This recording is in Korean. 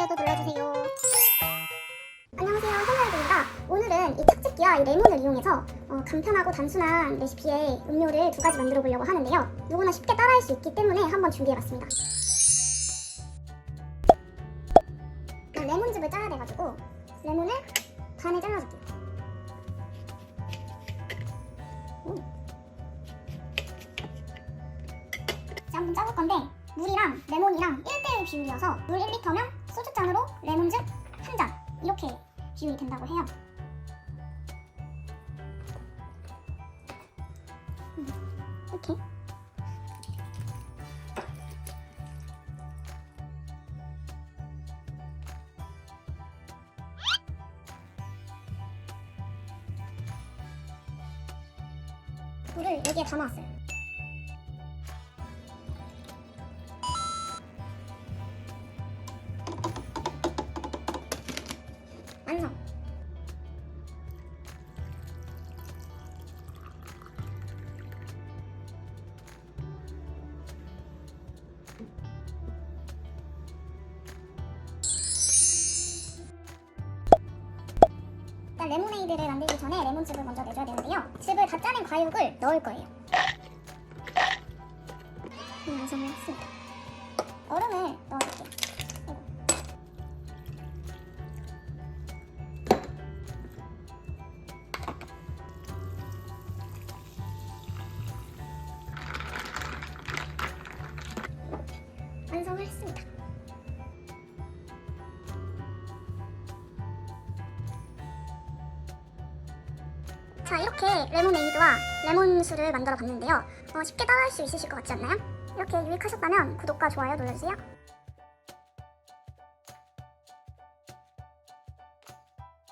좋아요도 눌러주세요. 안녕하세요, 현아입니다. 오늘은 이 탁즙기와 이 레몬을 이용해서 어, 간편하고 단순한 레시피의 음료를 두 가지 만들어 보려고 하는데요. 누구나 쉽게 따라할 수 있기 때문에 한번 준비해봤습니다. 레몬즙을 짜야 돼가지고 레몬을 반에 잘라줄게요. 오. 이제 한번 짜볼 건데 물이랑 레몬이랑 1대1 비율이어서 물 1리터면 소주잔으로 레몬즙 한 잔 이렇게 비율이 된다고 해요. 음, 이렇게 물을 여기에 담아왔어요. 일단 레모네이드를 만들기 전에 레몬즙을 먼저 내줘야 되는데요. 즙을 다 짜낸 과육을 넣을 거예요. 음, 완성을 했습니다. 완성을 했습니다. 자 이렇게 레모네이드와 레몬수를 만들어 봤는데요. 어, 쉽게 따라할 수 있으실 것 같지 않나요? 이렇게 유익하셨다면 구독과 좋아요 눌러주세요.